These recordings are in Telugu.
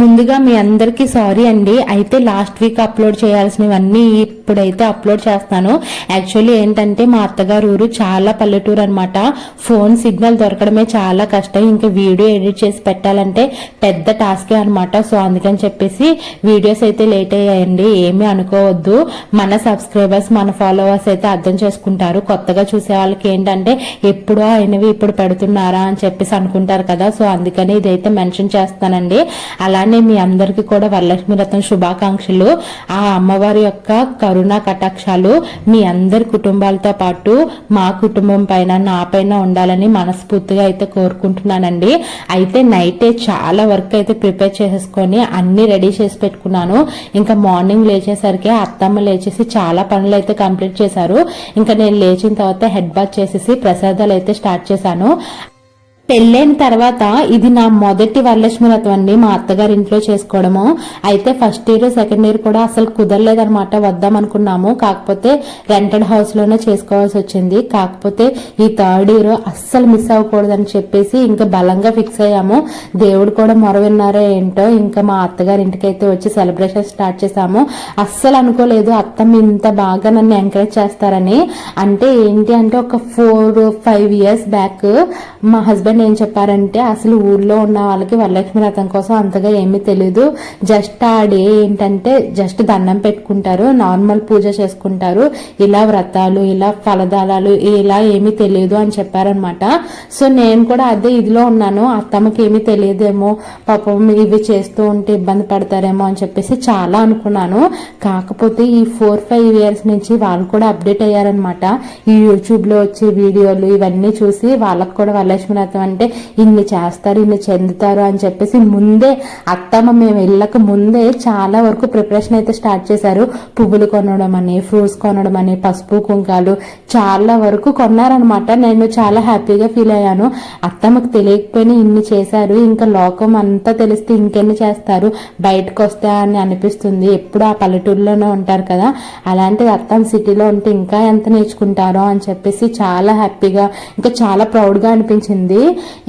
ముందుగా మీ అందరికి సారీ అండి. అయితే లాస్ట్ వీక్ అప్లోడ్ చేయాల్సినవన్నీ ఇప్పుడైతే అప్లోడ్ చేస్తాను. యాక్చువల్లీ ఏంటంటే మా అత్తగారు ఊరు చాలా పల్లెటూరు అనమాట ఫోన్ సిగ్నల్ దొరకడమే చాలా కష్టం. ఇంకా వీడియో ఎడిట్ చేసి పెట్టాలంటే పెద్ద టాస్కే అనమాట సో అందుకని చెప్పేసి వీడియోస్ అయితే లేట్ అయ్యాయండి. ఏమీ అనుకోవద్దు. మన సబ్స్క్రైబర్స్ మన ఫాలోవర్స్ అయితే అర్థం చేసుకుంటారు. కొత్తగా చూసే వాళ్ళకి ఏంటంటే ఎప్పుడో అయినవి ఇప్పుడు పెడుతున్నారా అని చెప్పేసి అనుకుంటారు కదా. సో అందుకని ఇదైతే మెన్షన్ చేస్తానండి. అలానే మీ అందరికీ కూడా వరలక్ష్మి రత్నం శుభాకాంక్షలు. ఆ అమ్మవారి యొక్క కరుణా కటాక్షాలు మీ అందరి కుటుంబాలతో పాటు మా కుటుంబం పైన నా పైన ఉండాలని మనస్ఫూర్తిగా అయితే కోరుకుంటున్నానండి. అయితే నైటే చాలా వర్క్ అయితే ప్రిపేర్ చేసేసుకొని అన్ని రెడీ చేసి పెట్టుకున్నాను. ఇంకా మార్నింగ్ లేచేసరికి అత్తమ్మ లేచేసి చాలా పనులు అయితే కంప్లీట్ చేశారు. ఇంకా నేను లేచిన తర్వాత హెడ్ బాత్ చేసేసి ప్రసాదాలు అయితే స్టార్ట్ చేశాను. పెళ్ళైన తర్వాత ఇది నా మొదటి వరలక్ష్మి వ్రతం అండి మా అత్తగారి ఇంట్లో చేసుకోవడము. అయితే ఫస్ట్ ఇయర్ సెకండ్ ఇయర్ కూడా అసలు కుదరలేదనమాట వద్దాం అనుకున్నాము. కాకపోతే రెంటెడ్ హౌస్లోనే చేసుకోవాల్సి వచ్చింది. కాకపోతే ఈ థర్డ్ ఇయర్ అస్సలు మిస్ అవ్వకూడదని చెప్పేసి ఇంకా బలంగా ఫిక్స్ అయ్యాము. దేవుడు కూడా మొర విన్నారో ఏంటో ఇంకా మా అత్తగారి ఇంటికైతే వచ్చి సెలబ్రేషన్ స్టార్ట్ చేశాము. అస్సలు అనుకోలేదు అత్తమ్మ ఇంత బాగా నన్ను ఎంకరేజ్ చేస్తారని. అంటే ఏంటి అంటే ఒక ఫోర్ ఫైవ్ ఇయర్స్ బ్యాక్ మా హస్బెండ్ ఏం చెప్పారంటే అసలు ఊర్లో ఉన్న వాళ్ళకి వరలక్ష్మి వ్రతం కోసం అంతగా ఏమీ తెలియదు జస్ట్ ఆ డే ఏంటంటే జస్ట్ దండం పెట్టుకుంటారు నార్మల్ పూజ చేసుకుంటారు. ఇలా వ్రతాలు ఇలా ఫలదాలాలు ఇలా ఏమీ తెలియదు అని చెప్పారనమాట సో నేను కూడా అదే ఇదిలో ఉన్నాను. అత్తమ్మకి ఏమీ తెలియదేమో పాపం ఇవి చేస్తూ ఉంటే ఇబ్బంది పడతారేమో అని చెప్పేసి చాలా అనుకున్నాను. కాకపోతే ఈ ఫోర్ ఫైవ్ ఇయర్స్ నుంచి వాళ్ళు కూడా అప్డేట్ అయ్యారనమాట ఈ యూట్యూబ్లో వచ్చే వీడియోలు ఇవన్నీ చూసి వాళ్ళకు కూడా వరలక్ష్మి వ్రతం అంటే ఇన్ని చేస్తారు ఇన్ని చెందుతారు అని చెప్పేసి ముందే అత్తమ్మ మేము వెళ్ళక ముందే చాలా వరకు ప్రిపరేషన్ అయితే స్టార్ట్ చేశారు. పువ్వులు కొనడం అని ఫ్రూట్స్ కొనడం అని పసుపు కుంకాలు చాలా వరకు కొన్నారనమాట నేను చాలా హ్యాపీగా ఫీల్ అయ్యాను. అత్తమ్మకు తెలియకపోయినా ఇన్ని చేశారు. ఇంకా లోకం అంతా తెలిస్తే ఇంకెన్ని చేస్తారు? బయటకు వస్తా అని అనిపిస్తుంది. ఎప్పుడు ఆ పల్లెటూరులోనే ఉంటారు కదా. అలాంటిది అత్తమ్మ సిటీలో ఉంటే ఇంకా ఎంత నేర్చుకుంటారో అని చెప్పేసి చాలా హ్యాపీగా ఇంకా చాలా ప్రౌడ్గా అనిపించింది.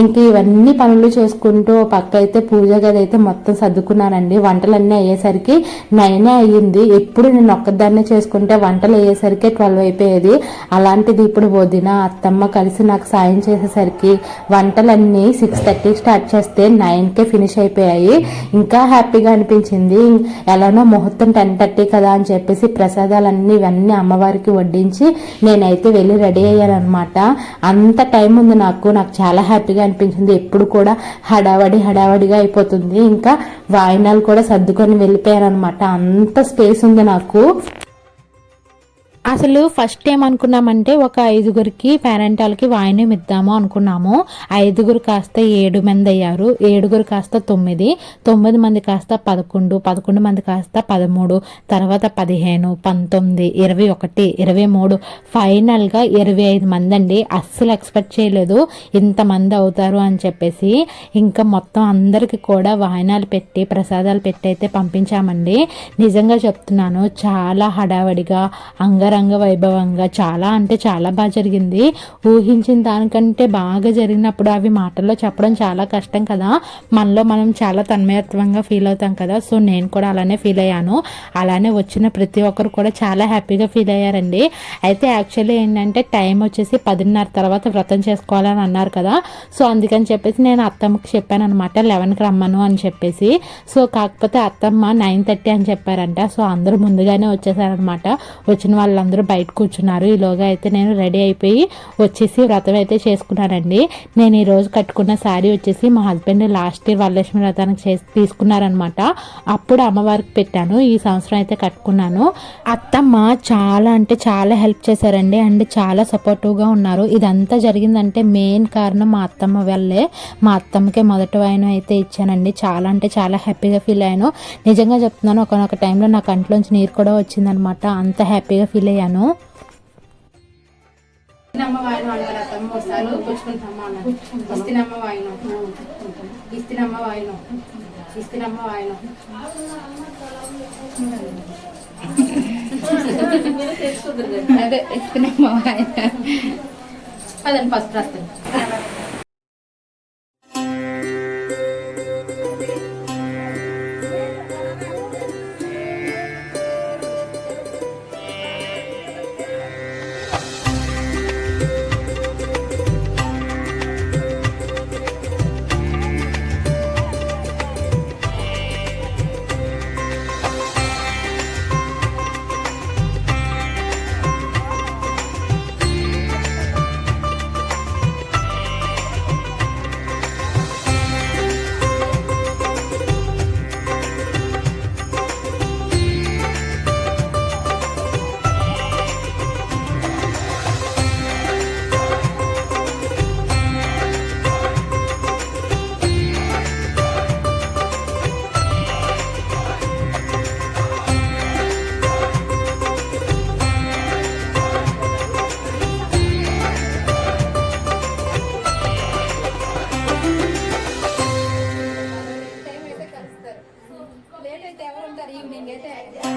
ఇంక ఇవన్నీ పనులు చేసుకుంటూ పక్క అయితే పూజ గది అయితే మొత్తం సర్దుకున్నానండి. వంటలన్నీ అయ్యేసరికి నైనే అయ్యింది. ఎప్పుడు నేను ఒక్కదాన్నే చేసుకుంటే వంటలు అయ్యేసరికి ట్వెల్వ్ అయిపోయేది. అలాంటిది ఇప్పుడు వదిన అత్తమ్మ కలిసి నాకు సాయం చేసేసరికి వంటలన్నీ సిక్స్ థర్టీ స్టార్ట్ చేస్తే నైన్కే ఫినిష్ అయిపోయాయి. ఇంకా హ్యాపీగా అనిపించింది. ఎలానో ముహూర్తం టెన్ థర్టీ కదా అని చెప్పేసి ప్రసాదాలన్నీ ఇవన్నీ అమ్మవారికి వడ్డించి నేనైతే వెళ్ళి రెడీ అయ్యాను అనమాట అంత టైం ఉంది నాకు. నాకు చాలా హ్యాపీగా అనిపించింది. ఎప్పుడు కూడా హడావడి హడావడిగా అయిపోతుంది. ఇంకా వాయినాలు కూడా సర్దుకొని వెళ్ళిపోయాను అనమాట అంత స్పేస్ ఉంది నాకు. అసలు ఫస్ట్ ఏమనుకున్నామంటే ఒక ఐదుగురికి పేరెంటాలకి వాయినం ఇద్దాము అనుకున్నాము. ఐదుగురు కాస్త ఏడు మంది అయ్యారు. ఏడుగురు కాస్త తొమ్మిది తొమ్మిది మంది కాస్త పదకొండు పదకొండు మంది కాస్త పదమూడు తర్వాత పదిహేను పంతొమ్మిది ఇరవై ఒకటి ఇరవై మూడు. ఫైనల్గా ఇరవై ఐదు మంది అండి. అస్సలు ఎక్స్పెక్ట్ చేయలేదు. ఇంతమంది అవుతారు అని చెప్పేసి ఇంకా మొత్తం అందరికీ కూడా వాయినాలు పెట్టి ప్రసాదాలు పెట్టి అయితే పంపించామండి. నిజంగా చెప్తున్నాను చాలా హడావడిగా అంగరంగ వైభవంగా చాలా అంటే చాలా బాగా జరిగింది. ఊహించిన దానికంటే బాగా జరిగినప్పుడు అవి మాటల్లో చెప్పడం చాలా కష్టం కదా. మనలో మనం చాలా తన్మయత్వంగా ఫీల్ అవుతాం కదా. సో నేను కూడా అలానే ఫీల్ అయ్యాను. అలానే వచ్చిన ప్రతి ఒక్కరు కూడా చాలా హ్యాపీగా ఫీల్ అయ్యారండి. అయితే యాక్చువల్లీ ఏంటంటే టైం వచ్చేసి పదిన్నర తర్వాత వ్రతం చేసుకోవాలని అన్నారు కదా. సో అందుకని చెప్పేసి నేను అత్తమ్మకి చెప్పాను అనమాట లెవెన్కి రమ్మను అని చెప్పేసి. సో కాకపోతే అత్తమ్మ నైన్ థర్టీ అని చెప్పారంట. సో అందరూ ముందుగానే వచ్చేసారనమాట వచ్చిన వాళ్ళందరూ అందరూ బయట కూర్చున్నారు. ఈలోగా అయితే నేను రెడీ అయిపోయి వచ్చేసి వ్రతం అయితే చేసుకున్నానండి. నేను ఈరోజు కట్టుకున్న శారీ వచ్చేసి మా హస్బెండ్ లాస్ట్ ఇయర్ వరలక్ష్మి వ్రతానికి చేసి తీసుకున్నారనమాట అప్పుడు అమ్మవారికి పెట్టాను. ఈ సంవత్సరం అయితే కట్టుకున్నాను. అత్తమ్మ చాలా అంటే చాలా హెల్ప్ చేశారండి. అండ్ చాలా సపోర్టివ్గా ఉన్నారు. ఇదంతా జరిగిందంటే మెయిన్ కారణం మా అత్తమ్మ వల్లే. మా అత్తమ్మకే మొదటి వాయిన అయితే ఇచ్చానండి. చాలా అంటే చాలా హ్యాపీగా ఫీల్ అయ్యాను. నిజంగా చెప్తున్నాను ఒకనొక టైంలో నా కంట్లోంచి నీరు కూడా వచ్చిందనమాట అంత హ్యాపీగా ఫీల్ అయ్యాను వాయినం అదే ఇస్తున్నామ్మా వాయిన. అదండి ఫస్ట్ రాస్తాను. Yeah, yeah.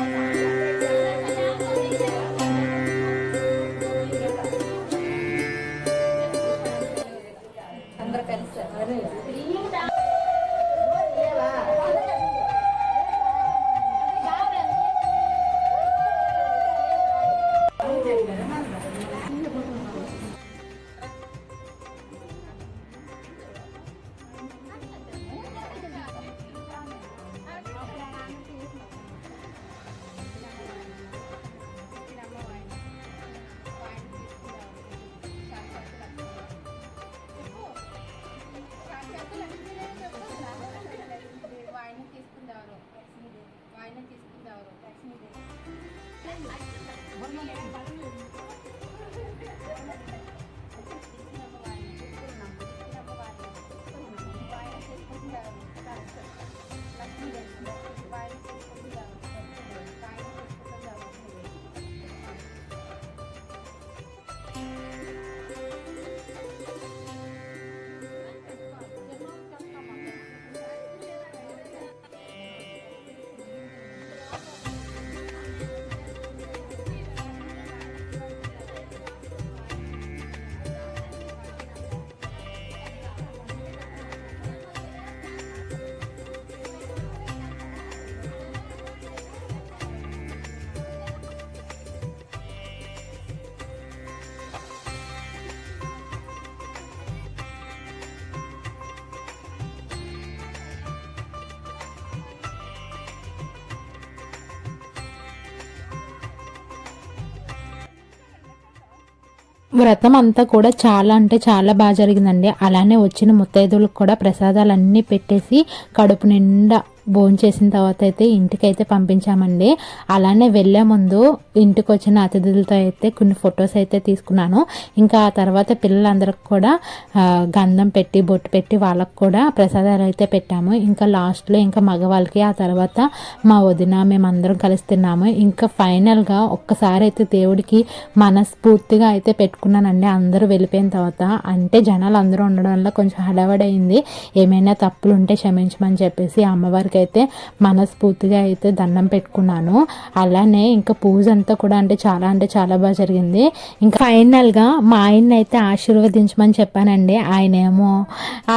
వ్రతం అంతా కూడా చాలా అంటే చాలా బాగా జరిగిందండి. అలానే వచ్చిన ముత్తైదువులకు కూడా ప్రసాదాలన్నీ పెట్టేసి కడుపు నిండా భోంచేసిన తర్వాత అయితే ఇంటికైతే పంపించామండి. అలానే వెళ్ళే ముందు ఇంటికి వచ్చిన అతిథులతో అయితే కొన్ని ఫొటోస్ అయితే తీసుకున్నాను. ఇంకా ఆ తర్వాత పిల్లలందరికి కూడా గంధం పెట్టి బొట్టు పెట్టి వాళ్ళకు కూడా ప్రసాదాలు అయితే పెట్టాము. ఇంకా లాస్ట్లో ఇంకా మగవాళ్ళకి ఆ తర్వాత మా వదిన మేమందరం కలిసి తిన్నాము. ఇంకా ఫైనల్గా ఒక్కసారి అయితే దేవుడికి మనస్ఫూర్తిగా అయితే పెట్టుకున్నానండి. అందరూ వెళ్ళిపోయిన తర్వాత అంటే జనాలు అందరూ ఉండడం వల్ల కొంచెం హడావడైంది అయింది ఏమైనా తప్పులు ఉంటే క్షమించమని చెప్పేసి అమ్మవారికి అయితే మనస్ఫూర్తిగా అయితే దండం పెట్టుకున్నాను. అలానే ఇంకా పూజ అంతా కూడా అంటే చాలా అంటే చాలా బాగా జరిగింది. ఇంకా ఫైనల్గా మా ఆయన్ని అయితే ఆశీర్వదించమని చెప్పానండి. ఆయన ఏమో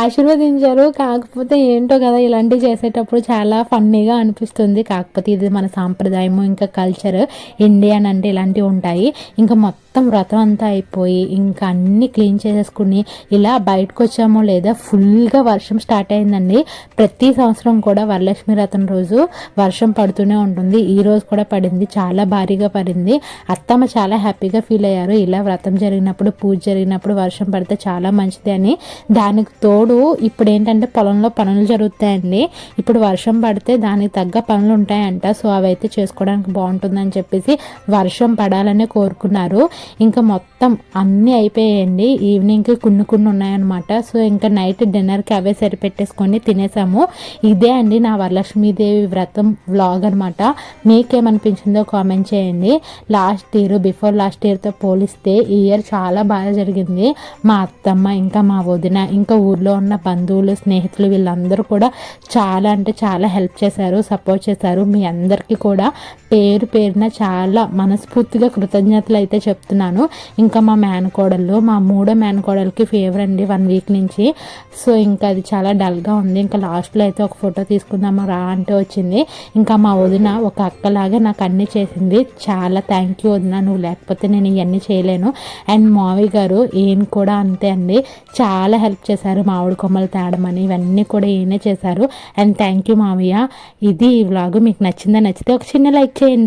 ఆశీర్వదించారు. కాకపోతే ఏంటో కదా ఇలాంటివి చేసేటప్పుడు చాలా ఫన్నీగా అనిపిస్తుంది. కాకపోతే ఇది మన సాంప్రదాయము ఇంకా కల్చర్ ఇండియన్ అంటే ఇలాంటివి ఉంటాయి. ఇంకా మొత్తం మొత్తం వ్రతం అంతా అయిపోయి ఇంకా అన్ని క్లీన్ చేసేసుకుని ఇలా బయటకు వచ్చామో లేదా ఫుల్గా వర్షం స్టార్ట్ అయిందండి. ప్రతి సంవత్సరం కూడా వరలక్ష్మి వ్రతం రోజు వర్షం పడుతూనే ఉంటుంది. ఈ రోజు కూడా పడింది. చాలా భారీగా పడింది. అత్తమ్మ చాలా హ్యాపీగా ఫీల్ అయ్యారు. ఇలా వ్రతం జరిగినప్పుడు పూజ జరిగినప్పుడు వర్షం పడితే చాలా మంచిది అని. దానికి తోడు ఇప్పుడు ఏంటంటే పొలంలో పనులు జరుగుతాయండి. ఇప్పుడు వర్షం పడితే దానికి తగ్గ పనులు ఉంటాయంట. సో అవి అయితే చేసుకోవడానికి బాగుంటుందని చెప్పేసి వర్షం పడాలని కోరుకున్నారు. ఇంకా మొత్తం అన్నీ అయిపోయాయండి. ఈవినింగ్కి కొన్ని కొన్ని ఉన్నాయన్నమాట. సో ఇంకా నైట్ డిన్నర్కి అవే సరిపెట్టేసుకొని తినేసాము. ఇదే అండి నా వరలక్ష్మీదేవి వ్రతం వ్లాగ్ అనమాట మీకేమనిపించిందో కామెంట్ చేయండి. లాస్ట్ ఇయర్ బిఫోర్ లాస్ట్ ఇయర్తో పోలిస్తే ఈ ఇయర్ చాలా బాగా జరిగింది. మా అత్తమ్మ ఇంకా మా వదిన ఇంకా ఊర్లో ఉన్న బంధువులు స్నేహితులు వీళ్ళందరూ కూడా చాలా అంటే చాలా హెల్ప్ చేశారు సపోర్ట్ చేశారు. మీ అందరికీ కూడా పేరు పేరున చాలా మనస్ఫూర్తిగా కృతజ్ఞతలు అయితే చెప్తున్నాను. ఇంకా మా మేనకోడళ్ళు మా మూడో మేనకోడలకి ఫీవర్ అండి వన్ వీక్ నుంచి. సో ఇంకా అది చాలా డల్గా ఉంది. ఇంకా లాస్ట్లో అయితే ఒక ఫోటో తీసుకుందామా రా అంటే వచ్చింది. ఇంకా మా వదిన ఒక అక్కలాగా నాకు అన్నీ చేసింది. చాలా థ్యాంక్ యూ వదిన. నువ్వు లేకపోతే నేను ఇవన్నీ చేయలేను. అండ్ మావి గారు ఈయన కూడా అంతే అండి. చాలా హెల్ప్ చేశారు మామిడి కొమ్మలు తేడమని ఇవన్నీ కూడా ఈయనే చేశారు. అండ్ థ్యాంక్ యూ మావయ్య. ఇది ఈ వ్లాగ్ మీకు నచ్చిందా? నచ్చితే ఒక చిన్న లైక్ చేయండి.